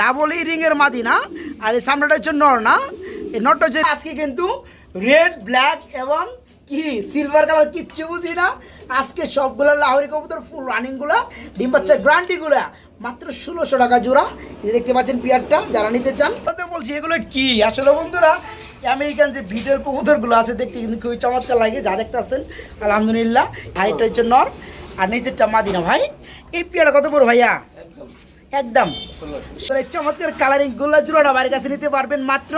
Double ring এর মাদি না, আর এই সামনেটা হচ্ছে নর না। এই নটটা হচ্ছে আজকে কিন্তু রেড ব্ল্যাক এবং কি সিলভার কালার কিচ্ছু বুঝি না। আজকে সবগুলো লাহরি কবুতর ফুল রানিংগুলা, ডিম বাচ্চা গ্রান্টি গুলা। মাত্র ষোলোশো টাকা জোড়া। দেখতে পাচ্ছেন পিয়ারটা, যারা নিতে চান। বলছি, এগুলো কি? আসলে বন্ধুরা আমেরিকান যে ভিডিওর কবুতরগুলো আছে, দেখতে কিন্তু খুবই চমৎকার লাগে, যা দেখতে পাচ্ছেন। আলহামদুলিল্লাহ এটা হচ্ছে নর, আর নিচেরটা মাদিনা ভাই। এই পিয়ারটা কত বড় ভাইয়া? একদম। চমৎকার কালারিং গোল্লা জোড়াটা বাড়ির কাছে নিতে পারবেন মাত্র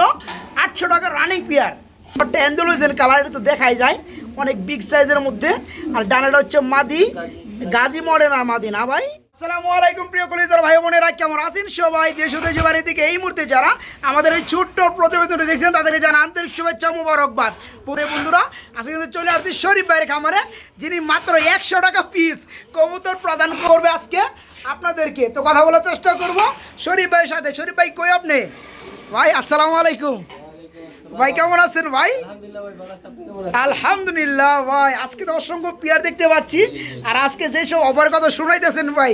আটশো টাকা রানিং পেয়ার বাটটা অ্যান্ডোলোজেন কালার তো দেখাই যায়, অনেক বিগ সাইজের মধ্যে। আর ডানাটা হচ্ছে মাদি, গাজি মডেল আর মাদি, না ভাই? আসসালামু আলাইকুম প্রিয় কলেজের ভাই বোনেরা, কেমন আছেন সবাই? দেশ ও দেশের বাড়ি থেকে এই মুহূর্তে যারা আমাদের এই ছোট্ট প্রতিবেদনটি দেখছেন তাদেরকে জানা আন্তরিক শুভেচ্ছা মুবারকবাদ। পুরে বন্ধুরা, আজকে কিন্তু চলে আসছি শরীফ ভাইয়ের খামারে, যিনি মাত্র একশো টাকা পিস কবুতর প্রদান করবে আজকে আপনাদেরকে। তো কথা বলার চেষ্টা করব শরীফ ভাইয়ের সাথে। শরীফ ভাই, কই আপনি? ভাই, আসসালামু আলাইকুম। ভাই, কেমন আছেন ভাই? আলহামদুলিল্লাহ ভাই, আজকে তো অসংখ্য পিয়ার দেখতে পাচ্ছি। আর আজকে যে সব অফার কথা শুনাইতেছেন ভাই,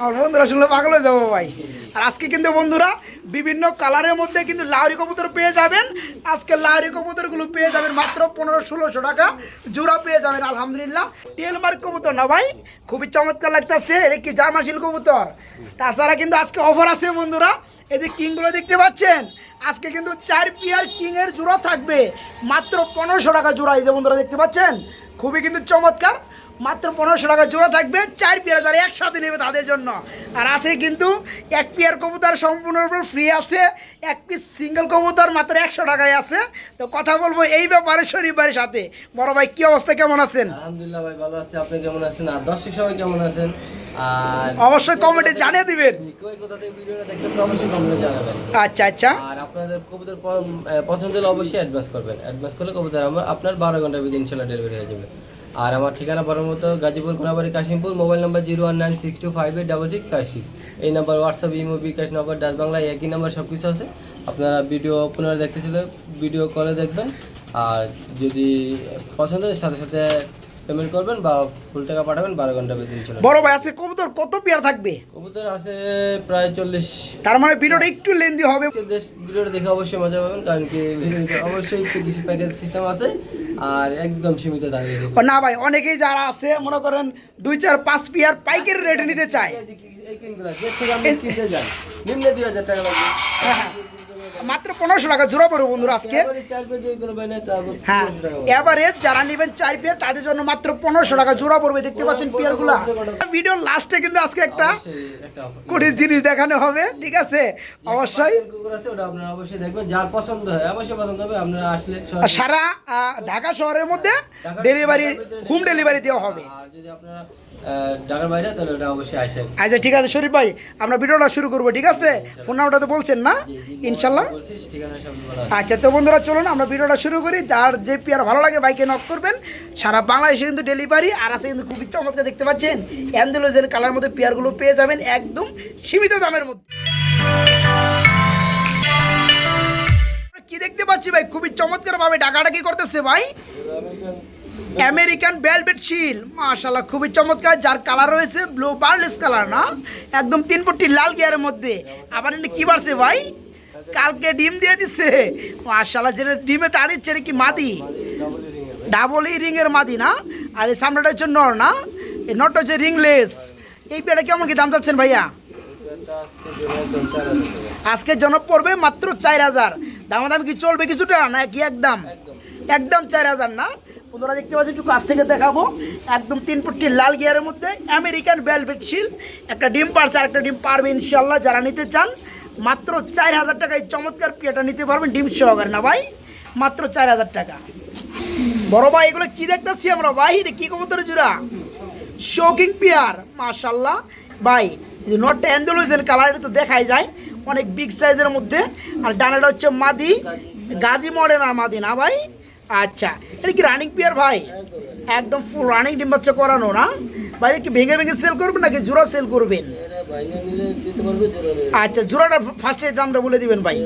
আমার বন্ধুরা শুনলে পাগল হয়ে যাব ভাই। আর আজকে কিন্তু বন্ধুরা, বিভিন্ন কালারের মধ্যে কিন্তু লাউরি কবুতর পেয়ে যাবেন। আজকে লাহরি কবুতরগুলো পেয়ে যাবেন মাত্র পনেরো ষোলোশো টাকা। জোড়া পেয়ে যাবেন, আলহামদুলিল্লাহ। টেলমার্ক কবুতর না ভাই, খুবই চমৎকার লাগতেছে। এটা কি জার্মাশিল কবুতর? তাছাড়া কিন্তু আজকে অফার আছে বন্ধুরা। এই যে কিংগুলো দেখতে পাচ্ছেন আজকে কিন্তু চার পিয়ার কিং এর জোড়া থাকবে। মাত্র পনেরোশো টাকা জোড়া এই যে বন্ধুরা দেখতে পাচ্ছেন, খুবই কিন্তু চমৎকার। মাত্র পনেরোশো টাকা জোড়া থাকবে, চার পিয়ার যারা একসাথে নেবে তাদের জন্য। আর আছে কিন্তু এক পিয়ার কবুতর সম্পূর্ণরূপে ফ্রি আছে, এক পিস সিঙ্গেল কবুতর মাত্র একশো টাকায় আছে। তো কথা বলব এই ব্যাপারে শরীফবারের সাথে। বড় ভাই, কি অবস্থা? কেমন আছেন? আলহামদুলিল্লাহ ভাই, ভালো আছি। আপনি কেমন আছেন? আর দর্শক সবাই কেমন আছেন? আর অবশ্যই কমেন্টে জানিয়ে দিবেন। কই কোথা থেকে ভিডিওটা দেখতেছেন অবশ্যই কমেন্টে জানাবেন। আচ্ছা আচ্ছা। আর আপনাদের কবুতর পছন্দ হলে অবশ্যই অ্যাডভান্স করবেন। অ্যাডভান্স করলে কবুতর আমার আপনার বারো ঘণ্টার ভিতরে ইনশাল্লাহ ডেলিভারি হয়ে যাবে। আর আমার ঠিকানা বড় মতো Gazipur Konabari Kashimpur mobile number zero one nine six two five eight double six five six. এই number WhatsApp imo bKash Nagad Dutch Bangla একই নাম্বার সব কিছু আছে। আপনারা ভিডিও পুনরায় দেখতে চাইলে ভিডিও কলে দেখবেন। আর যদি পছন্দ হয় সাথে সাথে পেমেন্ট করবেন বা ফুল টাকা পাঠাবেন বারো ঘণ্টা ভিতরে ইনশাল্লাহ বড় ভাই আছে কবুতর কত পেয়ার থাকবে? কবুতর আছে প্রায় চল্লিশ। তার মানে ভিডিওটা একটু লেন্দি হবে। ভিডিওটা দেখে অবশ্যই মজা পাবেন কারণ কি ভিডিওতে অবশ্যই কিছু প্যাকেজ সিস্টেম আছে আর একদম সীমিত দাঁড়িয়ে দেখুন। না ভাই অনেকেই যারা আছে মনে করেন দুই চার পাঁচ পিয়ার পাইকারি রেটে নিতে চায়। এই কিনগুলা যে থেকে আপনি কিনতে যান নিম্নে দুই হাজার টাকা লাগবে। মাত্র পনেরোশো টাকা জোড়া পড়বে বন্ধুরা আজকে। হ্যাঁ। এভারেজ যারা নেবেন চার পেয়ার তাদের জন্য মাত্র পনেরোশো টাকা জোড়া পড়বে দেখতে পাচ্ছেন পেয়ারগুলা। ভিডিও লাস্টে কিন্তু আজকে একটা। কঠিন জিনিস দেখানো হবে ঠিক আছে? অবশ্যই। সারা ঢাকা শহরের মধ্যে ডেলিভারি হোম ডেলিভারি দেওয়া হবে। আর যদি আপনারা ঢাকার বাইরে তাহলে ওটা অবশ্যই আসেন। আচ্ছা ঠিক আছে শরীফ ভাই আমরা ভিডিওটা শুরু করব ঠিক আছে? ফোন নাম্বারটা তো বলছেন না? ইনশাল্লাহ। আচ্ছা তো বন্ধুরা চলুন আমরা ভিডিওটা শুরু করি। যার যে পেয়ার ভালো লাগে বাইকে নক করবেন। সারা বাংলাদেশে কিন্তু ডেলিভারি আর আছে কিন্তু খুবই চমৎকার দেখতে পাচ্ছেন? অ্যান্ডোলোজের কালার মধ্যে পেয়ারগুলো পেয়ে যাবেন একদম সীমিত দামের মধ্যে। কি দেখতে পাচ্ছি ভাই? খুবই চমৎকার ভাবে ডাকাডাকি করতেছে ভাই। আমেরিকান ভেলভেট শিল মাশাআল্লাহ, খুবই চমৎকার, যার কালার রয়েছে ব্লু বার্লেস কালার না? একদম তিন পট্টি লাল গিয়ারের মধ্যে। আবার এটা কি বাড়ছে ভাই? কালকে ডিম দিয়ে দিচ্ছে মাশাআল্লাহ, যেটা ডিমে তা দিচ্ছে এটা কি মাদি? ডাবল ই রিং এর মাদি, না? আর এই সামনেটা হচ্ছে নর, না? এই নটটা হচ্ছে রিংলেস এই পেয়ারটা কেমন কি দাম চাচ্ছেন ভাইয়া? আজকে জন্য একদম চার হাজার টাকা। আজকে জন পড়বে মাত্র চার হাজার। দামাদামি কি চলবে কিছুটা না কি একদম? একদম চার হাজার, না? বন্ধুরা দেখতে পাচ্ছি একটু কাছ থেকে দেখাবো। একদম তিন ফুটকি লাল গিয়ারের মধ্যে আমেরিকান ভেলভেট শিল একটা ডিম পারছে আর একটা ডিম পারবে ইনশাল্লাহ যারা নিতে চান, মাত্র চার হাজার টাকায় চমৎকার পিয়াটা নিতে পারবেন, ডিম সহকারে। না ভাই, মাত্র চার হাজার টাকা। বড় ভাই, এগুলো কি দেখতেছি আমরা? ভাই, এটা কি কবুতরের জোড়া? শোকিং পিয়ার মাশাল্লাহ ভাই যে নটটা অ্যান্ডোলোজেন কালার এটা তো দেখাই যায়। অনেক বিগ সাইজের মধ্যে। আর ডানাটা হচ্ছে মাদি, গাজী মডেল আর মাদি, না ভাই? আচ্ছা এটা কি রানিং পিয়ার ভাই? একদম ফুল রানিং ডিম বাচ্চা করানো না? ভাই কি ভেঙে ভেঙে সেল করবেন নাকি জোড়া সেল করবেন? আচ্ছা জোড়াটা ফার্স্টে দামটা বলে দিবেন ভাই।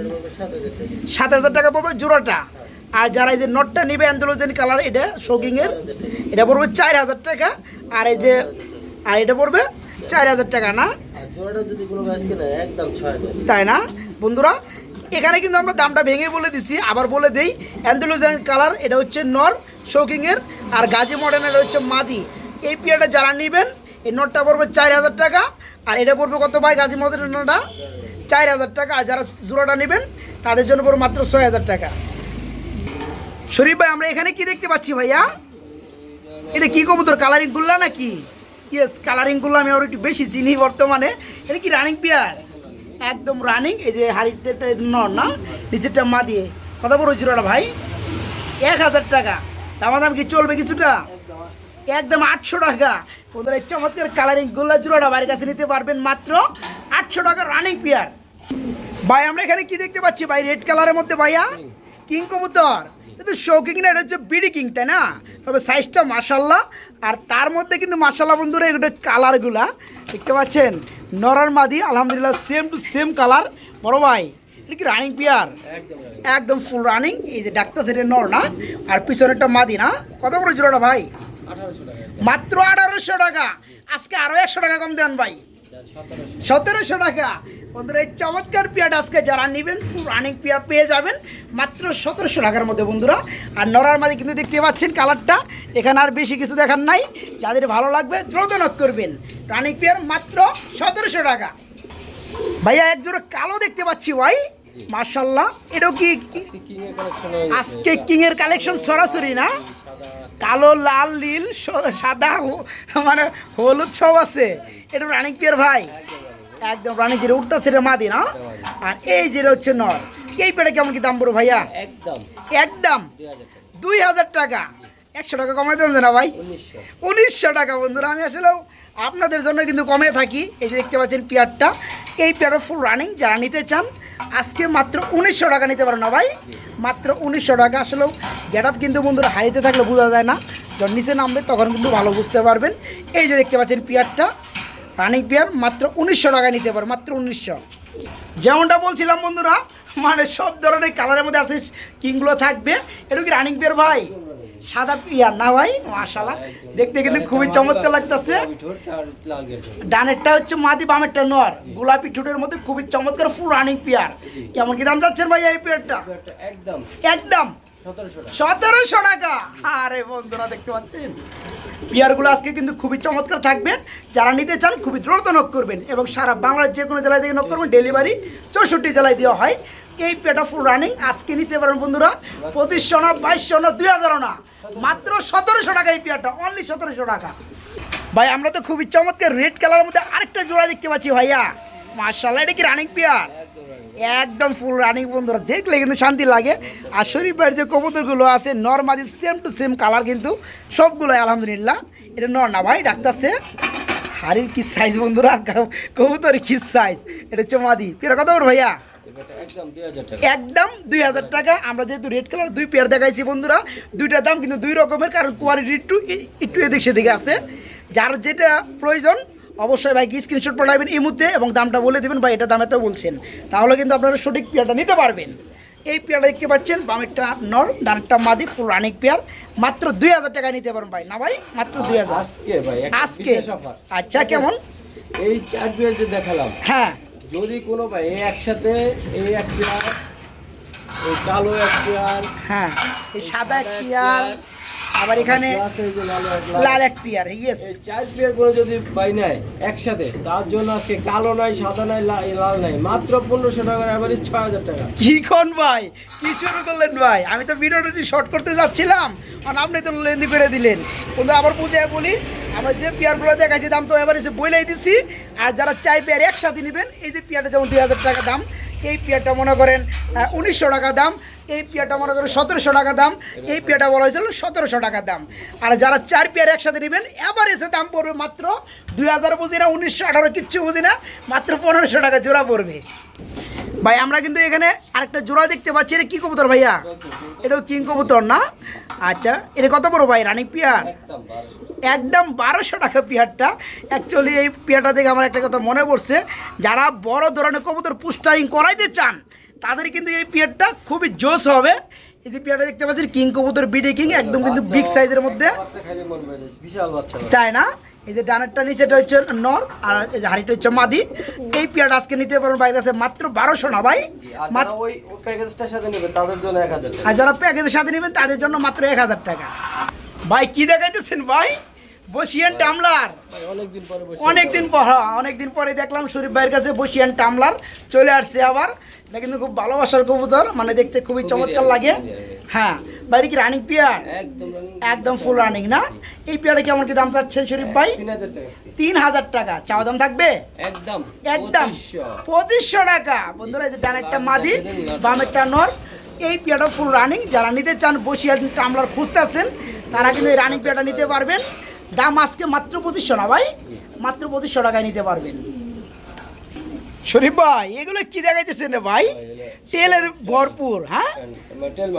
সাত হাজার টাকা। পড়বে জোড়াটা। আর যারা এই যে নটটা নিবে অ্যান্ডোলোজেন কালার এটা শোকিংয়ের এটা পড়বে চার হাজার টাকা। আর এই যে আর এটা পড়বে চার হাজার টাকা না? তাই না? বন্ধুরা এখানে কিন্তু আমরা দামটা ভেঙে বলে দিছি, আবার বলে দেই অ্যান্ডোলোজান কালার, এটা হচ্ছে নর শৌকিংয়ের আর গাজী মডার্নের হচ্ছে মাদি। এই পিয়াটা যারা নেবেন, এই নটটা পড়বে চার হাজার টাকা, আর এটা পড়বে কত ভাই গাজী মডার্নটা চার হাজার টাকা, আর যারা জোড়াটা নেবেন, তাদের জন্য পড়বে মাত্র ছয় হাজার টাকা। শরীফ ভাই, আমরা এখানে কি দেখতে পাচ্ছি ভাইয়া? এটা কি কবুতর, কালারিং গুল্লা নাকি? ইয়েস কালারিংগুলো আমি আবার একটু বেশি চিনি বর্তমানে। এটা কি রানিং পেয়ার? একদম রানিং এই যে হাড়িতে নর না, নিচেরটা মা দিয়ে। কত বড় জিরোটা ভাই। এক হাজার টাকা। দামা দাম কি চলবে কিছুটা? একদম আটশো টাকা। ওদের চমৎকার কালারিং গোল্লা জোড়াটা বাড়ির কাছে নিতে পারবেন মাত্র আটশো টাকা রানিং পেয়ার ভাই, আমরা এখানে কি দেখতে পাচ্ছি? ভাই রেড কালারের মধ্যে ভাইয়া, কিং কবুতর। কিন্তু শৌকিং না এটা হচ্ছে বিডি কিং তাই না? তবে সাইজটা মাসাল্লাহ আর তার মধ্যে কিন্তু মাসাল্লাহ বন্ধুরা এগুলো কালারগুলা দেখতে পাচ্ছেন? নরার মাদি আলহামদুলিল্লাহ সেম টু সেম কালার বড় ভাই এটা কি রানিং পেয়ার একদম ফুল রানিং এই যে ডাক্তার সেটের নর না আর পিছনেরটা মাদি না। কত বড় জোড়াটা ভাই? মাত্র আঠারোশো টাকা। আজকে আরও একশো টাকা কম দেন ভাই। সতেরোশো টাকা। বন্ধুরা এই চমৎকার পিয়াটা আজকে যারা নেবেন ফুল রানিং পিয়া পেয়ে যাবেন মাত্র সতেরোশো টাকার মধ্যে বন্ধুরা। আর নরার মাঝে কিন্তু দেখতে পাচ্ছেন কালারটা এখানে আর বেশি কিছু দেখার নাই। যাদের ভালো লাগবে দ্রুত নক করবেন। রানিং পিয়ার মাত্র সতেরোশো টাকা। ভাইয়া এক জোড়া কালো দেখতে পাচ্ছি ভাই। মার্শাল্লাহ এটাও কি আজকে কিং এর কালেকশন সরাসরি না? কালো লাল নীল সাদা মানে হলুদ সব আছে। এটা রানিং পিয়ার ভাই। একদম রানিং যেটা উঠতে সেটা মাদি না? আর এই যেটা হচ্ছে নর। এই পেটে কেমন কি দাম পড়ো ভাইয়া? একদম। একদম? দুই হাজার টাকা। একশো টাকা কমাই দেন না ভাই। উনিশশো। টাকা বন্ধুরা আমি আসলেও আপনাদের জন্য কিন্তু কমে থাকি। এই যে দেখতে পাচ্ছেন পেয়ারটা। এই পেয়ারটা ফুল রানিং যারা নিতে চান আজকে মাত্র উনিশশো টাকা নিতে পারেন না ভাই। মাত্র উনিশশো টাকা আসলেও গেট আপ কিন্তু বন্ধুরা হারিতে থাকলে বোঝা যায় না। যখন নিচে নামবে তখন কিন্তু ভালো বুঝতে পারবেন। এই যে দেখতে পাচ্ছেন পেয়ারটা। রানিং পেয়ার মাত্র উনিশশো টাকায় নিতে পারে মাত্র উনিশশো। যেমনটা বলছিলাম বন্ধুরা মানে সব ধরনের কালারের মধ্যে আছে কিংগুলো থাকবে। এটা কি রানিং পেয়ার ভাই? সাদা পিয়ার না ভাই? মাশাল্লাহ দেখতে কিন্তু খুবই চমৎকার লাগতেছে। ডানেরটা হচ্ছে মাদি বামেরটা নর গোলাপি ঠোঁটের মধ্যে খুবই চমৎকার ফুল রানিং পেয়ার কেমন কি দাম যাচ্ছেন ভাই এই পেয়ারটা একদম। একদম। সতেরোশো টাকা। আরে বন্ধুরা, দেখতে পাচ্ছেন? পিয়ারগুলো আজকে কিন্তু খুবই চমৎকার থাকবে। যারা নিতে চান, খুবই দ্রুত নক করবেন এবং সারা বাংলার যে কোনো জেলায় থেকে নক করবেন ডেলিভারি চৌষট্টি জেলায় দেওয়া হয়। এই পেটা ফুল রানিং আজকে নিতে পারেন বন্ধুরা, পঁচিশশো না, বাইশশো না, দুই হাজারও না। মাত্র সতেরোশো টাকা এই পেয়ারটা অনলি সতেরোশো টাকা। ভাই, আমরা তো খুবই চমৎকার রেড কালারের মধ্যে আরেকটা জোড়া দেখতে পাচ্ছি ভাইয়া। মার্শাল্লাহ এটা কি রানিং পেয়ার? একদম ফুল রানিং বন্ধুরা, দেখলে কিন্তু শান্তি লাগে। আর শরীফ ভাইয়ের যে কবুতরগুলো আছে normally same to same colour কিন্তু সবগুলো আলহামদুলিল্লাহ। এটা নর না ভাই ডাক্তার সে হাড়ির কি সাইজ বন্ধুরা? আর কা- সাইজ এটা হচ্ছে মাদি। এটা কত করে ভাইয়া? একদম দুই হাজার টাকা। আমরা যেহেতু রেড কালার দুই পেয়ার দেখাইছি বন্ধুরা। দুইটার দাম কিন্তু দুই রকমের, কারণ কোয়ালিটি একটু একটু এদিক সেদিকে আছে। যার যেটা প্রয়োজন অবশ্যই ভাই স্ক্রিনশট পাঠাবেন এই মুহূর্তে এবং দামটা বলে দেবেন ভাই এটা দামে তো বলছেন। তাহলে কিন্তু আপনারা সঠিক পেয়ারটা নিতে পারবেন। এই পেয়ারটা দেখতে পাচ্ছেন বামেরটা নর ডানটা মাদি ফুল রানিক পেয়ার। মাত্র দুই হাজার টাকা নিতে পারেন ভাই। না ভাই মাত্র দুই হাজার। আজকে ভাই আজকে। আচ্ছা কেমন? এই চার বিয়ার যে দেখালাম হ্যাঁ। যদি কোনো ভাই একসাথে এই এক পেয়ার এই কালো এক পেয়ার হ্যাঁ এই সাদা এক পেয়ার আবার এখানে লাল এক পেয়ার ইয়েস এই চার পেয়ার করে যদি ভাই নেয় একসাথে তার জন্য আজকে কালো নাই সাদা নাই লাল নাই। মাত্র পনেরোশো টাকার অ্যাভারেজ ছয় হাজার টাকা। কি কোন ভাই? কি শুরু করলেন ভাই? আমি তো ভিডিওটা শর্ট করতে যাচ্ছিলাম আর আপনি তো লেন্দি করে দিলেন। কিন্তু আবার বুঝে বলি আমরা যে পেয়ারগুলো দেখাইছি দাম তো এবার এসে বইলাই দিছি। আর যারা চাই পেয়ার একসাথে নেবেন এই যে পেয়ারটা যেমন দুই হাজার টাকা দাম এই পেয়ারটা মনে করেন উনিশশো টাকা দাম। এই পেয়ারটা মনে করেন সতেরোশো টাকা দাম। এই পেয়ারটা বলা হয়েছিল সতেরোশো টাকা দাম। আর যারা চার পেয়ার একসাথে নেবেন এবার এসে দাম পড়বে মাত্র দুই হাজার বুঝি না উনিশশো আঠারো কিচ্ছু বুঝি না মাত্র পনেরোশো টাকা জোড়া পড়বে। ভাই আমরা কিন্তু এখানে আরেকটা জোড়া দেখতে পাচ্ছি। এটা কি কবুতর ভাইয়া? এটাও কিং কবুতর না? আচ্ছা এটা কত বড় ভাই রানিক পিয়ার? একদম বারোশো একদম বারোশো টাকা পিয়ারটা। অ্যাকচুয়ালি এই পিয়ারটা দেখে আমার একটা কথা মনে পড়ছে। যারা বড় ধরনের কবুতর পুস্টারিং করাইতে চান তাদের কিন্তু এই পিয়ারটা খুবই জোশ হবে। এই যে পিয়ারটা দেখতে পাচ্ছেন কিং কবুতর বিডি কিং একদম কিন্তু বিগ সাইজের মধ্যে। তাই না? এই যে ডানেরটা নিচেটা হচ্ছে নর আর এই যে হাড়িটা হচ্ছে মাদি। এই পেয়ারটা আজকে নিতে পারবেন বাইরে আছে মাত্র বারোশো না ভাই। ওই প্যাকেজটার সাথে নেবে তাদের জন্য এক হাজার আর যারা প্যাকেজের সাথে নেবেন তাদের জন্য মাত্র এক হাজার টাকা। ভাই কি দেখাইতেছেন ভাই? বসিয়ান টামলার। অনেকদিন পরে অনেকদিন পর হ্যাঁ, অনেকদিন পরে দেখলাম শরীফ ভাইয়ের কাছে বসিয়ান টামলার। চলে আসছে আবার। এটা কিন্তু খুব ভালোবাসার কবুতর মানে দেখতে খুবই চমৎকার লাগে। হ্যাঁ বাড়ি কি রানিং পিয়ার একদম ফুল রানিং না? এই পেয়ারে কেমন কি দাম চাচ্ছেন শরীফ ভাই? তিন হাজার টাকা। চাওয়া দাম থাকবে? একদম একদম। পঁচিশশো। টাকা। বন্ধুরা এই যে ডান একটা মাদি বাম একটা নর। এই পেয়ারটা ফুল রানিং যারা নিতে চান বসিয়া টামলার খুঁজতেছেন তারা কিন্তু এই রানিং পেয়ারটা নিতে পারবেন। দাম আজকে মাত্র পঁচিশশো না ভাই? মাত্র পঁচিশশো টাকায় নিতে পারবেন। শরীফ ভাই, এগুলো কি দেখাইতেছেন রে ভাই? তেলের ভরপুর হ্যাঁ?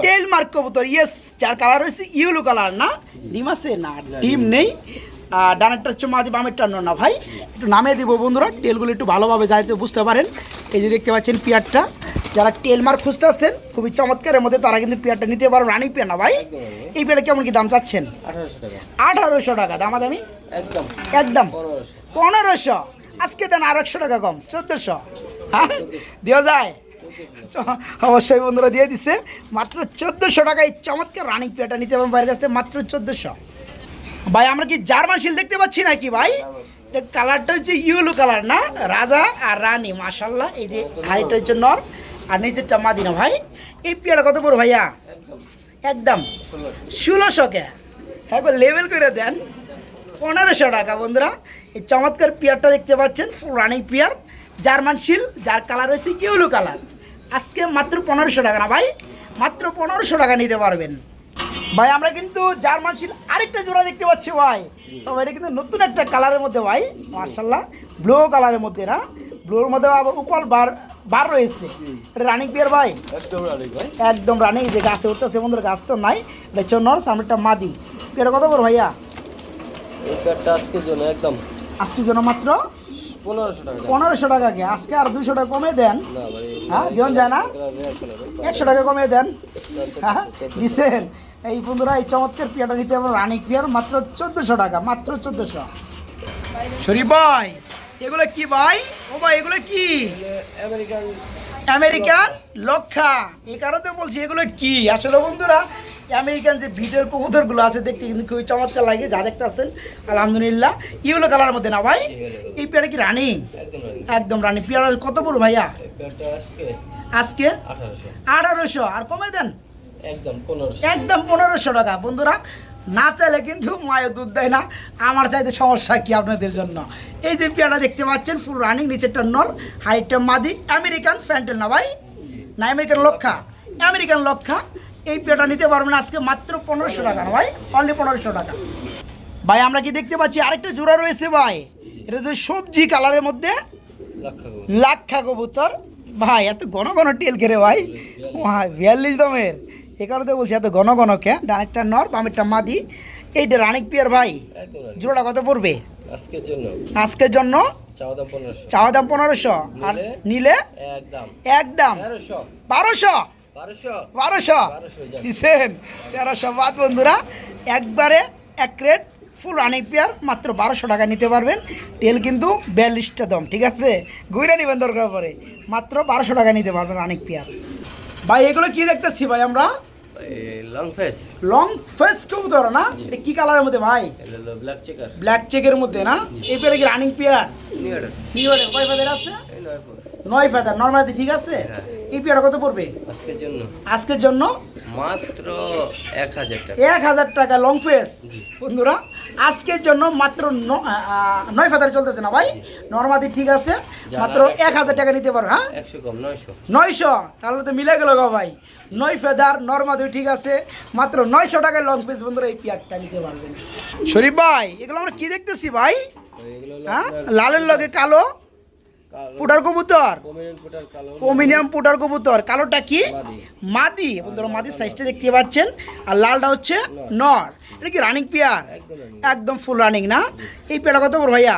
তেল মার্ক কবুতর ইয়েস যার কালার হয়েছে ইয়েলো কালার না? ডিম আছে? না, ডিম নেই। আর ডানারটা হচ্ছে মাদি বামেরটা না ভাই? একটু নামিয়ে দিব বন্ধুরা, তেলগুলো একটু ভালোভাবে যাইতে বুঝতে পারেন। এই যে দেখতে পাচ্ছেন পিয়ারটা। যারা টেল মার্ক খুঁজতে আসছেন খুবই চমৎকারের মধ্যে তারা কিন্তু পিয়ারটা নিতে পারো রানিং পেয়ার না ভাই? এই পেয়ারে কেমন কি দাম চাচ্ছেন? আঠারোশো টাকা। টাকা দামাদামি একদম। একদম। পনেরোশো। আজকে দেন আর একশো টাকা কম চোদ্দোশো। হ্যাঁ? দেওয়া যায়? অবশ্যই বন্ধুরা দিয়ে দিছে। মাত্র চোদ্দোশো টাকায় চমৎকার রানিং পেয়ারটা নিতে পারবেন বাইরের কাছ থেকে মাত্র চোদ্দোশো। ভাই আমরা কি জার্মান শিল দেখতে পাচ্ছি নাকি ভাই? কালারটা হচ্ছে ইউলো কালার না? রাজা আর রানী মাশাল্লাহ এই যে হাইটটা হচ্ছে নর আর নিচেরটা মাদিনা ভাই। এই পেয়ারটা কত বড় ভাইয়া? একদম। ষোলোশো কে? একবার লেভেল করে দেন। পনেরোশো টাকা বন্ধুরা। এই চমৎকার পিয়ারটা দেখতে পাচ্ছেন রানিং পিয়ার। জার্মান শিল, যার কালার হচ্ছে ইউলো কালার আজকে মাত্র পনেরোশো টাকা না ভাই? মাত্র পনেরোশো টাকা নিতে পারবেন। ভাই, আমরা কিন্তু জার্মান শিল আরেকটা জোড়া দেখতে পাচ্ছি ভাই। তবে এটা কিন্তু নতুন একটা কালারের মধ্যে ভাই। মার্শাল্লাহ ব্লু কালারের মধ্যে না। ব্লুর মধ্যে আবার উপল বার বার রয়েছে। এটা রানিং পিয়ার ভাই? একদম রানিং ভাই। একদম রানিং যে গাছে উঠতেছে বন্ধুরা গাছ তো নাই। এটা হচ্ছে নর সামনেটা মাদি। এটা কত বড় ভাইয়া? আজকের জন্য একদম। আজকে জন্য মাত্র পনেরোশো টাকা। পনেরোশো টাকা কে? আজকে আর দুশো টাকা কমে দেন। হ্যাঁ দিন যায় না? একশো টাকা কমে দেন। হ্যাঁ দিছেন। এই বন্ধুরা এই চমৎকার পিয়াটা নিতে হবে। রানিক পিয়ার মাত্র চোদ্দোশো টাকা মাত্র চোদ্দোশো। শরীফ ভাই এগুলো কি ভাই? ও ভাই এগুলো কি? আমেরিকান আমেরিকান লক্ষা। এই কারণে বলছি এগুলো কি? আসলে বন্ধুরা আমেরিকান যে ভিডিওর কবুতরগুলো আছে দেখতে কিন্তু খুবই চমৎকার লাগে যা দেখতে আসছেন আলহামদুলিল্লাহ ইউলো কালারের মধ্যে না ভাই? এই পেয়ারা কি রানিং? একদম রানিং। পেয়ারা কত বড় ভাইয়া? আজকে আঠারোশো। আর কমে দেন। একদম পনেরোশো টাকা। বন্ধুরা না চাইলে কিন্তু মায়ের দুধ দেয় না। আমার চাইতে সমস্যা কি আপনাদের জন্য? এই যে পেয়ারা দেখতে পাচ্ছেন ফুল রানিং নিচেরটা নর হাইটটা মাদি আমেরিকান ফ্যান্টেল না ভাই? না আমেরিকান লক্ষা। আমেরিকান লক্ষা। এই পেয়ারটা নিতে পারবেন আজকে মাত্র পনেরোশো টাকা না ভাই? অনলি পনেরোশো টাকা। ভাই আমরা কি দেখতে পাচ্ছি? আরেকটা জোড়া রয়েছে ভাই। এটা তো সবজি কালারের মধ্যে লাক্ষা কবুতর। ভাই এত ঘন ঘন টেল ভাই। ভাই বিয়াল্লিশ দমের। এ কারণে বলছি এত ঘন ঘন কে ডানেরটা নর বামেরটা মাদি। এইটা রানিক পিয়ার ভাই। রানিং জোড়াটা কত পড়বে? আজকের জন্য। আজকের জন্য? চাওয়া দাম পনেরোশো। আর নিলে? একদম। বারোশো? বারোশো। দিছেন? তেরোশো বাদ বন্ধুরা একবারে এক রেট ফুল রানিক পেয়ার মাত্র বারোশো টাকা নিতে পারবেন। তেল কিন্তু বিয়াল্লিশটা দম ঠিক আছে? গুইরা নেবেন দরকার পরে মাত্র বারোশো টাকা নিতে পারবেন রানিক পেয়ার ভাই এগুলো কি দেখতেছি ভাই আমরা? লং ফেস লং ফেস কবুতর না? এটা কি কালারের মধ্যে ভাই? ব্ল্যাক চেকার ব্ল্যাক চেকের মধ্যে না? এই পেয়ারে কি রানিং পেয়ার নিয়ে কি বলে কয় ভাই আছে? এই নয় ফুট। নয় ফেদার নর্মালি ঠিক আছে? হ্যাঁ। এই কত পড়বে? আজকের জন্য। আজকের জন্য? মাত্র এক হাজার টাকা। এক হাজার টাকা লং ফেস বন্ধুরা আজকের জন্য মাত্র নয় ফাদার চলতেছে না ভাই? নর্মাদি ঠিক আছে। মাত্র এক হাজার টাকা নিতে পারো হ্যাঁ? একশো কম নয়শো। নয়শো? তাহলে তো মিলে গেল গো ভাই। নয় ফেদার নর্মাদি ঠিক আছে। মাত্র নয়শো টাকায় লং ফেস বন্ধুরা এই পিয়ারটা নিতে পারবেন। শরীফ ভাই এগুলো আমরা কি দেখতেছি ভাই? হ্যাঁ? লালের লগে কালো। পুটার কবুতর? কমিনিয়াম পুটার কবুতর। কালোটা কি? মাদি। বন্ধুরা মাদির সাইজটা দেখতে পাচ্ছেন। আর লালটা হচ্ছে নর। এটা কি রানিং পেয়ার একদম ফুল রানিং না? এই পেয়ারটা কত বড় ভাইয়া?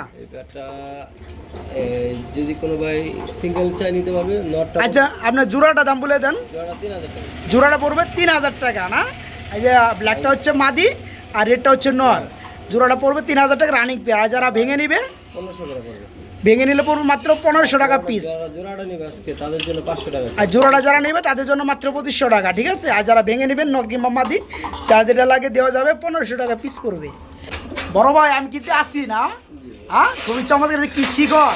যদি কোনো ভাই সিঙ্গেল চাই নিতে পারবে নটটা আচ্ছা আপনার জোড়াটা দাম বলে দেন। জোড়াটা পড়বে তিন হাজার টাকা না? এই যে ব্ল্যাকটা হচ্ছে মাদি আর রেডটা হচ্ছে নর। জোড়াটা পড়বে তিন হাজার টাকা রানিং পেয়ার আর যারা ভেঙে নিবে? পনেরোশো করে পড়বে। ভেঙে নিলে পড়বে মাত্র পনেরোশো টাকা পিস আর জোড়াটা যারা নেবে তাদের জন্য মাত্র পঁচিশশো টাকা ঠিক আছে? আর যারা ভেঙে নেবেন নর কিংবা মাদি যার যেটা লাগে দেওয়া যাবে পনেরোশো টাকা পিস পড়বে। বড় ভাই আমি কিন্তু আসি না। হ্যাঁ খুবই চমৎকার কি শিখর?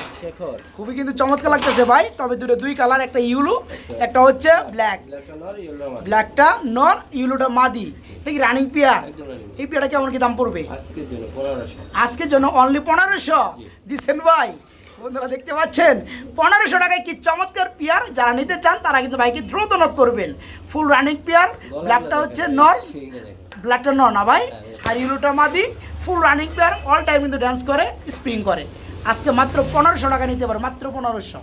খুবই কিন্তু চমৎকার লাগতেছে ভাই। তবে দুটো দুই কালার একটা ইউলো একটা হচ্ছে ব্ল্যাক ব্ল্যাকটা নর ইউলোটা মাদি। এটা কি রানিং পেয়ার এই পেয়ারটা কেমন কি দাম পড়বে? আজকের জন্য অনলি পনেরোশো। দিচ্ছেন ভাই। বন্ধুরা দেখতে পাচ্ছেন? পনেরোশো টাকায় কি চমৎকার পেয়ার? যারা নিতে চান তারা কিন্তু ভাইকে দ্রুত নক করবেন। ফুল রানিং পেয়ার ব্ল্যাকটা হচ্ছে নর ব্ল্যাকটা নর না ভাই? আর ইউলোটা মাদি full running pair all time কিন্তু ড্যান্স করে স্প্রিং করে। আজকে মাত্র পনেরোশো টাকা নিতে পারো মাত্র পনেরোশো।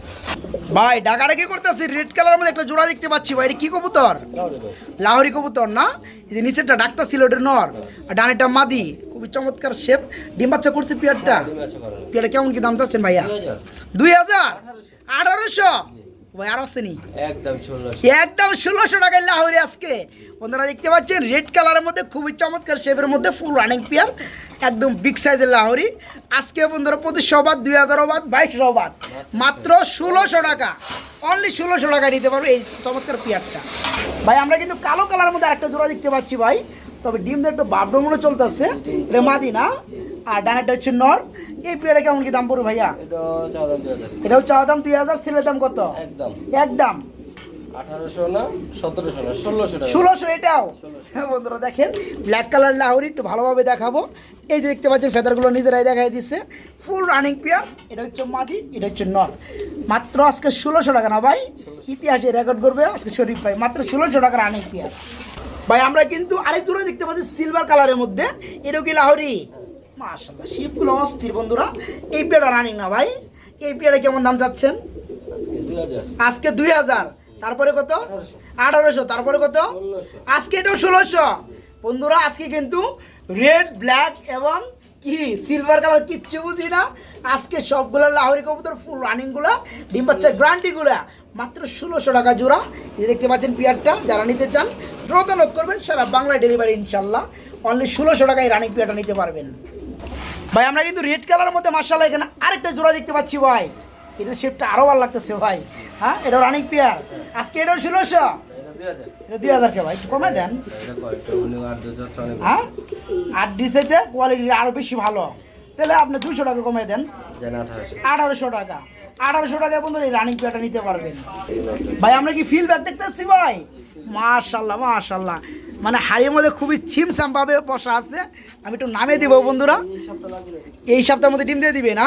ভাই ডাকাটা কি করতেছি? রেড কালারের মধ্যে একটা জোড়া দেখতে পাচ্ছি ভাই এটা কি কবুতর? লাহরি কবুতর না? এই যে নিচেরটা ডাক্তার ছিল ওটা নর। আর ডানেরটা মাদি। খুবই চমৎকার শেপ ডিম বাচ্চা করছে পিয়ারটা। পিয়ারটা কেমন কি দাম চাচ্ছেন ভাইয়া? দুই হাজার। আঠারোশো। ভাই আর আসেনি। একদম ষোলোশো। একদম ষোলোশো টাকায় লাহোরি আজকে। বন্ধুরা দেখতে পাচ্ছেন রেড কালারের মধ্যে খুবই চমৎকার শেপের মধ্যে ফুল রানিং পেয়ার একদম বিগ সাইজের লাহোরি। আজকে বন্ধুরা দুই হাজার মাত্র ষোলোশো টাকা। অনলি ষোলোশো টাকা নিতে পারবে এই চমৎকার পেয়ারটা ভাই আমরা কিন্তু কালো কালারের মধ্যে আরেকটা জোড়া দেখতে পাচ্ছি ভাই। তবে ডিম দিয়ে একটু বাবডো মনে চলতেছে। এটা মাদি না আর ডানাটা হচ্ছে নর। এই পেয়ারটা কেমন কি দাম পড়বে ভাইয়া? এটাও চাওয়া দাম দুই হাজার। সিলের দাম কত? একদম। একদম। ষোলোশো এটাও। বন্ধুরা দেখেন ব্ল্যাক কালার লাহোরি একটু ভালোভাবে দেখাবো। এই যে দেখতে পাচ্ছেন ফেদারগুলো নিজেরাই দেখাই দিচ্ছে ফুল রানিং পেয়ার এটা হচ্ছে মাদি এটা হচ্ছে নর। মাত্র আজকে ষোলোশো টাকা না ভাই? ইতিহাসে রেকর্ড করবে আজকে শরীফ ভাই। মাত্র ষোলোশো টাকা রানিং পেয়ার ভাই আমরা কিন্তু আরেক জোড়া দেখতে পাচ্ছি সিলভার কালারের মধ্যে। এটাও কি লাহোরি? মাশাল্লাহ শিপগুলো অস্থির বন্ধুরা। এই পেয়ারটা রানিং না ভাই। এই পেয়ারে কেমন দাম চাচ্ছেন? আজকে দুই হাজার। তারপরে কত? আঠারোশো। তারপরে কত? আজকে এটাও ষোলোশো। বন্ধুরা আজকে কিন্তু রেড ব্ল্যাক এবং কি সিলভার কালার কিচ্ছু বুঝি না। আজকে সবগুলো লাহরি কবুতর ফুল রানিংগুলো ডিম বাচ্চার গ্রান্টিগুলো মাত্র ষোলোশো টাকা জোড়া। এই দেখতে পাচ্ছেন পিয়ারটা যারা নিতে চান দ্রুত নোট করবেন, সারা বাংলায় ডেলিভারি ইনশাল্লাহ অনলি ষোলোশো টাকায় রানিং পিয়ারটা নিতে পারবেন। ভাই, আমরা কিন্তু রেড কালারের মধ্যে মার্শাল এখানে আরেকটা জোড়া দেখতে পাচ্ছি, ভাই। এটার শেপটা আরও ভালো লাগতেছে, ভাই। হ্যাঁ এটা রানিং পেয়ার আজকে এটাও ষোলোশো? দুই হাজার এটা দুই হাজার কে, ভাই? দেন। হ্যাঁ? আর কোয়ালিটি আরও বেশি ভালো। তাহলে আপনি দুশো টাকা দেন। আঠারোশো টাকা। আঠারোশো বন্ধুরা এই রানিং নিতে পারবেন। ভাই, আমরা কি ফিল ব্যাক দেখতে পাচ্ছি ভাই? মাশাল্লাহ মাশাল্লাহ। মানে হাড়ির মধ্যে খুবই ছিমছাম ভাবে বসা আছে। আমি একটু নামে দিব বন্ধুরা। এই সপ্তাহের মধ্যে ডিম দিয়ে দিবে না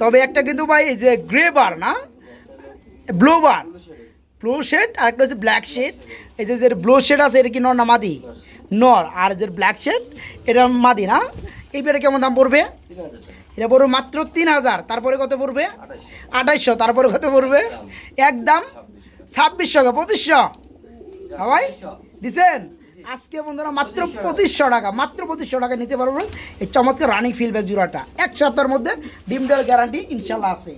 তবে একটা কিন্তু ভাই এই যে গ্রে বার না? ব্লু বার ব্লু শেড আর একটা হচ্ছে ব্ল্যাক শেড এই যে যে ব্লু শেড আছে, এটা কি নর না মাদি? নর। আর যে ব্ল্যাক শেড এটা মাদি, না? এই পেয়ারে কেমন দাম পড়বে? এটা পড়বে মাত্র তিন হাজার। তারপরে কত পড়বে? আঠাইশশো। তারপরে কত পড়বে? একদম ছাব্বিশশো পঁচিশশো। ভাই দিছেন? আজকে বন্ধুরা মাত্র পঁচিশশো টাকা মাত্র পঁচিশশো টাকা নিতে পারবেন এই চমৎকার রানিং ফিলব্যাক জোড়াটা। এক সপ্তাহের মধ্যে ডিম দেওয়ার গ্যারান্টি ইনশাল্লাহ আছে।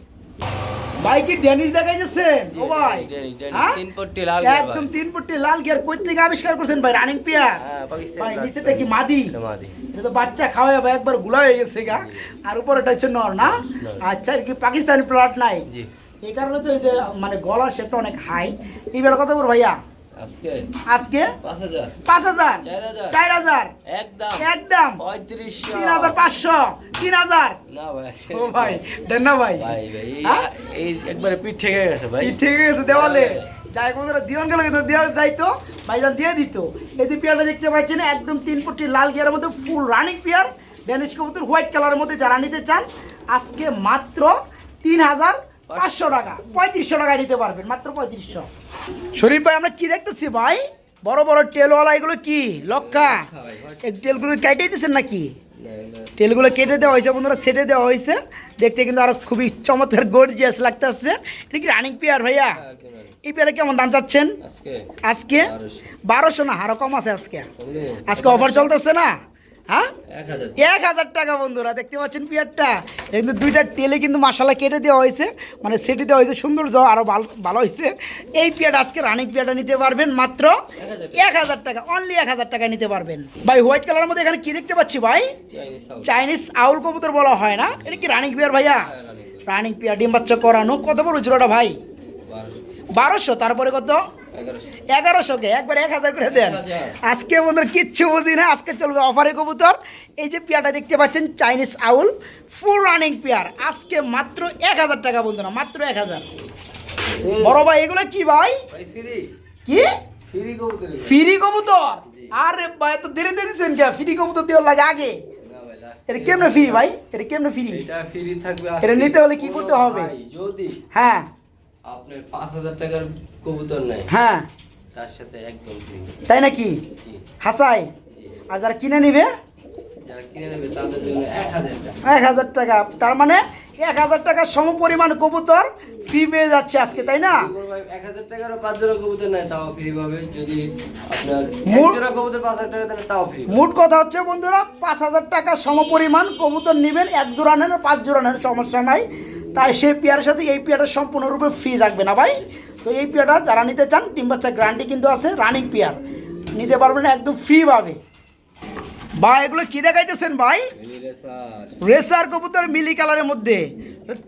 ভাই কি ডেনিস দেখাই যাচ্ছেন ও ভাই। ডেনিশ, ডেনিশ, হ্যাঁ? তিন পট্টি লাল একদম তিন পট্টি লাল গিয়ার। কই থেকে আবিষ্কার করছেন ভাই রানিং পেয়ার হ্যাঁ ভাই নিচেটা কি মাদি? মাদি। এটা তো বাচ্চা খাওয়াই ভাই একবারগুলা হয়ে গেছে গা। আর উপরেটা হচ্ছে নর না? আচ্ছা কি পাকিস্তানি প্লট নাই। এই কারণে তো এই যে মানে গলার শেপটা অনেক হাই এইবার কথা বল ভাইয়া। আজকে পাঁচ হাজার। চার হাজার। একদম। তিন হাজার পাঁচশো। তিন হাজার। ও ভাই দেন ভাই। ভাই ভাই এই- হ্যাঁ? একবারে পিঠ ঠেকে গেছে ভাই। এই ঠিক আছে দেওয়ালে। যাই বন্ধুরা দিওয়ান গেলে কিন্তু দেওয়া যাইতো ভাইজান দিয়ে দিত। এই যে পেয়ারটা দেখতে পাচ্ছেন একদম তিন লাল গিয়ারের মধ্যে ফুল রানিং পেয়ার ড্যানিশ কবুতর হোয়াইট কালারের মধ্যে যারা নিতে চান আজকে মাত্র তিন হাজার পাঁচশো টাকা পঁয়ত্রিশশো টাকায় নিতে পারবেন মাত্র পঁয়ত্রিশশো। শরীফ ভাই আমরা কি দেখতেছি ভাই? বড় বড় টেলওয়ালা এগুলো কি? লক্কা এই টেলগুলো কেটে দিচ্ছেন নাকি? না, না, তেলগুলো কেটে দেওয়া হয়েছে বন্ধুরা সেটে দেওয়া হয়েছে। দেখতে কিন্তু আরও খুবই চমৎকার গর্জিয়াস লাগতেছে। এটা কি রানিং পেয়ার ভাইয়া? রানি। এই পেয়ারে কেমন দাম চাচ্ছেন? আজকে। বারোশো। না আরও কম আছে আজকে। আজকে অফার চলতেছে না? হ্যাঁ? এক হাজার টাকা। বন্ধুরা দেখতে পাচ্ছেন পিয়ারটা? কিন্তু দুইটা টেলে কিন্তু মশালা কেটে দেওয়া হয়েছে। মানে সেটি দেওয়া হয়েছে সৌন্দর্য আরও ভালো ভালো হয়েছে। এই পিয়াটা আজকে রানিং পিয়াটা নিতে পারবেন মাত্র এক হাজার টাকা। অনলি এক হাজার টাকা নিতে পারবেন। ভাই হোয়াইট কালারের মধ্যে এখানে কি দেখতে পাচ্ছি ভাই? চাইনিজ আউল কবুতর বলা হয় না। এটা কি রানিং পিয়ার ভাইয়া? রানিং পিয়ার ডিম বাচ্চা করানো। কত বড় জোড়াটা ভাই? বারোশো। তারপরে কত? এগারোশো কে? একবার এক হাজার করে দেন। আজকে বন্ধুরা কিচ্ছু বুঝি না আজকে চলবে অফারে কবুতর। এই যে পেয়ারটা দেখতে পাচ্ছেন Chinese owl full running pair. আজকে মাত্র এক হাজার টাকা বন্ধুরা মাত্র এক হাজার। বড় ভাই এগুলো কি ভাই? কি? ফ্রি কবুতর আরে ভাই এত দেরি দিয়ে দিচ্ছেন কে? ফ্রি কবুতর দেওয়ার লাগে আগে। এটা কেমনে ফ্রি ভাই? এটা কেমনে ফ্রি এটা ফ্রি থাকবে এটা নিতে হলে কি করতে হবে? যদি। হ্যাঁ। আপনার পাঁচ হাজার টাকার কবুতর হ্যাঁ। তার সাথে একদম ফ্রি তাই নাকি? হাসাই? আর যারা কিনে নিবে? যারা কিনে নেবে তাদের জন্য এক হাজার টাকা। এক হাজার টাকা। তার মানে এক হাজার টাকার সম পরিমাণ কবুতর ফ্রি পেয়ে যাচ্ছে আজকে তাই না? এক হাজার টাকারও পাঁচ জোড়া কবুতর নেয় তাও ফ্রি পাবে যদি আপনার জোড়া কবুতর পাঁচ হাজার টাকা তাও ফ্রি মোট কথা হচ্ছে বন্ধুরা পাঁচ হাজার টাকা সম পরিমাণ কবুতর নেবেন এক জোড়া নেন পাঁচ জোড়া নেন সমস্যা নাই। তাই সেই পেয়ারের সাথে এই পেয়ারটা সম্পূর্ণরূপে ফ্রি থাকবে না ভাই। তো এই পেয়ারটা যারা নিতে চান ডিম বাচ্চা গ্যারান্টি কিন্তু আছে রানিং পেয়ার। নিতে পারবেন একদম ফ্রিভাবে ভাই এগুলো কি দেখাইতেছেন ভাই? রেসার কবুতর মিলি কালারের মধ্যে।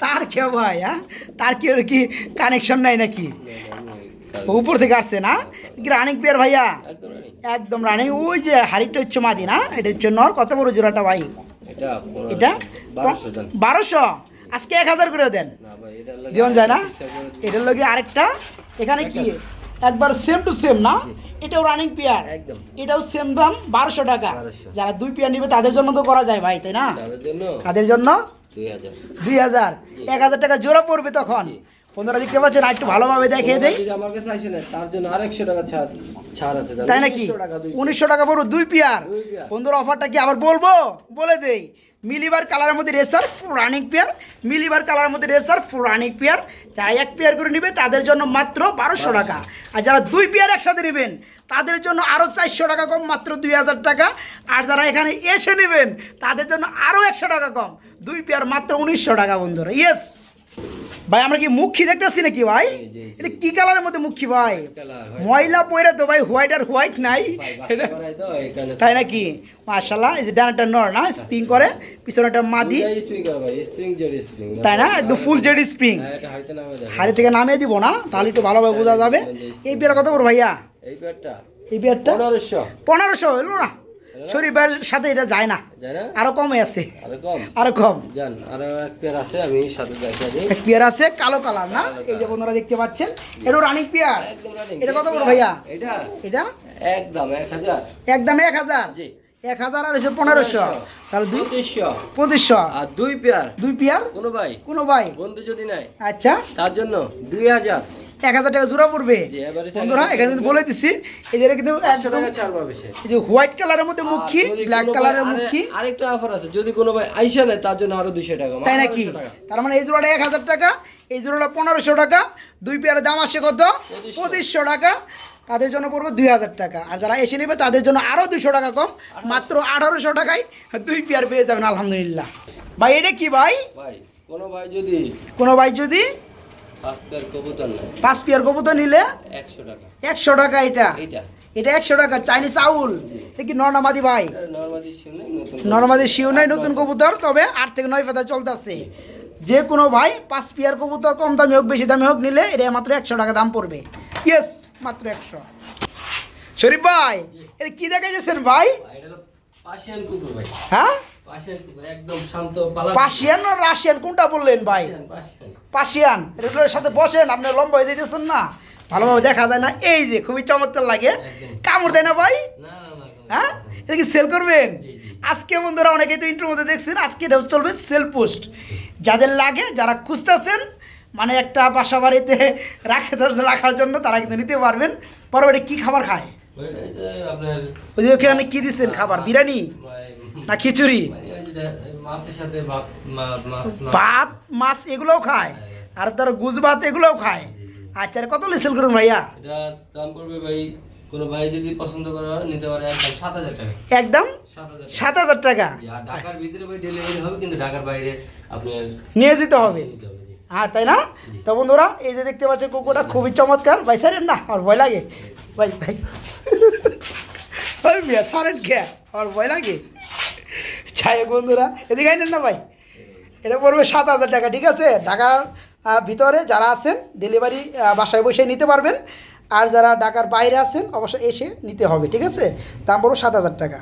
তার কে ভাই হ্যাঁ? তার কি কি কানেকশন নাই নাকি? উপর থেকে আসছে না? কি রানিং পেয়ার ভাইয়া? একদম রানিং ওই যে হাড়িটা হচ্ছে মাদি না? এটা হচ্ছে নর। কত বড় জোড়াটা ভাই? এটা এটা? বারোশো? আজকে এক হাজার করে দেন। না ভাই এটার যায় না। এটার লগে আরেকটা। এখানে কি? একবার সেম টু সেম না? এটাও রানিং পেয়ার একদম। এটাও সেম দাম বারোশো টাকা। যারা দুই পেয়ার নিবে তাদের জন্য তো করা যায় ভাই তাই না? তাদের জন্য? দুই হাজার। এক হাজার টাকা জোড়া পড়বে তখন। পনেরো দেখতে পাচ্ছেন আর একটু ভালোভাবে দেখিয়ে দেই। আমার কাছে আসে না তার জন্য আরেকশো টাকা ছাড় ছাড় আছে তাই নাকি? 1900 টাকা দুই উনিশশো টাকা পড়ব দুই পেয়ার দুই পেয়ার। বন্ধুর অফারটা কি আবার বলব? বলে দেই। মিলিবার কালারের মধ্যে রেসার রানিং পেয়ার, মিলিবার কালারের মধ্যে রেসার পুরাণিক পেয়ার। যারা এক পেয়ার করে নেবে, তাদের জন্য মাত্র বারোশো টাকা। আর যারা দুই পেয়ার একসাথে নেবেন, তাদের জন্য আরও চারশো টাকা কম, মাত্র দুই হাজার টাকা। আর যারা এখানে এসে নেবেন, তাদের জন্য আরও একশো টাকা কম। দুই পেয়ার মাত্র উনিশশো টাকা, বন্ধুরা। ইয়েস ভাই আমরা কি মুখী দেখতেছি নাকি ভাই। এটা কি কালারের মধ্যে মুখী ভাই? ময়লা পয়রা তো ভাই হোয়াইট আর হোয়াইট নাই। তাই নাকি? মাশাল্লাহ এই যে ডানাটা নর না? স্প্রিং করে পিছনেটা মাদি। স্প্রিং করে ভাই স্প্রিং জেড স্প্রিং তাই না? একদম ফুল জেডি স্প্রিং হ্যাঁ হাড়ি থেকে নামিয়ে দিব না? তাহলে একটু ভালোভাবে বোঝা যাবে। এই বিয়ার কত বড় ভাইয়া? এই পেয়ারটা? এই বিয়ারটা পনেরোশো। পনেরোশো হলো না? শরীফের সাথে এটা যায় না। আরও কমে আছে। আরও কম? আছে আমি সাথে এক পেয়ার আছে কালো কালার না? এই যে বন্ধুরা দেখতে পাচ্ছেন এটা রানিং পেয়ার একদম এটা কত বড় ভাইয়া? এটা? এটা? একদম এক হাজার। একদম এক হাজার? জি। এক হাজার আর হচ্ছে পনেরোশো। তাহলে দুই পঁচিশশো। আর দুই পেয়ার? দুই পেয়ার? কোনো ভাই? কোনো ভাই? বন্ধু যদি নেয় আচ্ছা। তার জন্য দুই হাজার। এক হাজার টাকা জোড়া পড়বে। বন্ধুরা এখানে কিন্তু বলে দিচ্ছি এই যে কিন্তু একদম এই যে হোয়াইট কালারের মধ্যে মুখী ব্ল্যাক কালারের মুখী আরে- আরেকটা অফার আছে যদি কোনো ভাই আইসা নেয় তার জন্য আরও দুইশো টাকা তাই নাকি? তার মানে এই জোড়াটা এক হাজার টাকা এই জোড়াটা পনেরোশো টাকা দুই পেয়ারের দাম আসে কত? পঁচিশশো। টাকা তাদের জন্য পড়বে দুই হাজার টাকা। আর যারা এসে নেবে তাদের জন্য আরও দুশো টাকা কম মাত্র আঠারোশো টাকায় দুই পেয়ার পেয়ে যাবেন আলহামদুলিল্লাহ। ভাই এটা কি ভাই? ভাই কোনো ভাই যদি কোনো ভাই যদি পাঁচ পেয়ার কবুতর নিলে? একশো টাকা। একশো টাকা এটা? এটা একশো টাকা। Chinese owl? এটা কি নর্নামাদি ভাই? নর্মাদি শিউ নাই নতুন কবুতর। তবে আট থেকে নয় পাতা চলতেছে। যে কোনো ভাই পাঁচ পেয়ার কবুতর কম দামি হোক বেশি দামি হোক নিলে এটা মাত্র একশো টাকা দাম পড়বে। ইয়েস মাত্র একশো। শরীফ ভাই এটা কি দেখা যাচ্ছেন ভাই। হ্যাঁ? পাশিয়ান না রাশিয়ান? কোনটা বললেন ভাই? পাশিয়ান। পাশিয়ান। সাথে বসেন আপনি লম্বা হয়ে যেতেছেন না। ভালোভাবে দেখা যায় না। এই যে খুবই চমৎকার লাগে। কামড় দেয় না ভাই? হ্যাঁ? এটা কি সেল করবেন। আজকে বন্ধুরা অনেকেই তো ইন্টার মধ্যে দেখছেন আজকে এটা চলবে সেল পোস্ট যাদের লাগে যারা খুঁজতেছেন মানে একটা বাসা বাড়িতে রাখে রাখার জন্য তারা কিন্তু নিতে পারবেন। পরবর্তী কি খাবার খায়? ওই যে ওখানে কি দিচ্ছেন? খাবার? বিরিয়ানি? না খিচুড়ি। মাছের সাথে ভাত মাছ এগুলোও খায় আর তার গুজ ভাত এগুলোও খায়। আচ্ছা কত সেল করুন ভাইয়া? এটা দাম পড়বে ভাই কোনো ভাই যদি পছন্দ করে নিতে পারে একদম সাত হাজার টাকা। একদম? সাত হাজার টাকা। সাত হাজার টাকা? জি, আর ঢাকার ভিতরে ভাই ডেলিভারি হবে কিন্তু ঢাকার বাইরে আপনার নিয়ে যেতে হবে। হ্যাঁ তাই না? তো বন্ধুরা এই যে দেখতে পাচ্ছেন কুকুরটা খুবই চমৎকার। ভাই স্যারের না আর ভয় লাগে। ভাই ভাই। ওই মিয়া সারেন কে? আর ভয় লাগে। ছায় বন্ধুরা, এদিকে আইনেন না ভাই? এটা পড়বে সাত হাজার টাকা, ঠিক আছে? ঢাকার ভিতরে যারা আছেন ডেলিভারি বাসায় বসে নিতে পারবেন। আর যারা ঢাকার বাইরে আছেন, অবশ্যই এসে নিতে হবে, ঠিক আছে? দাম পড়বে সাত হাজার টাকা।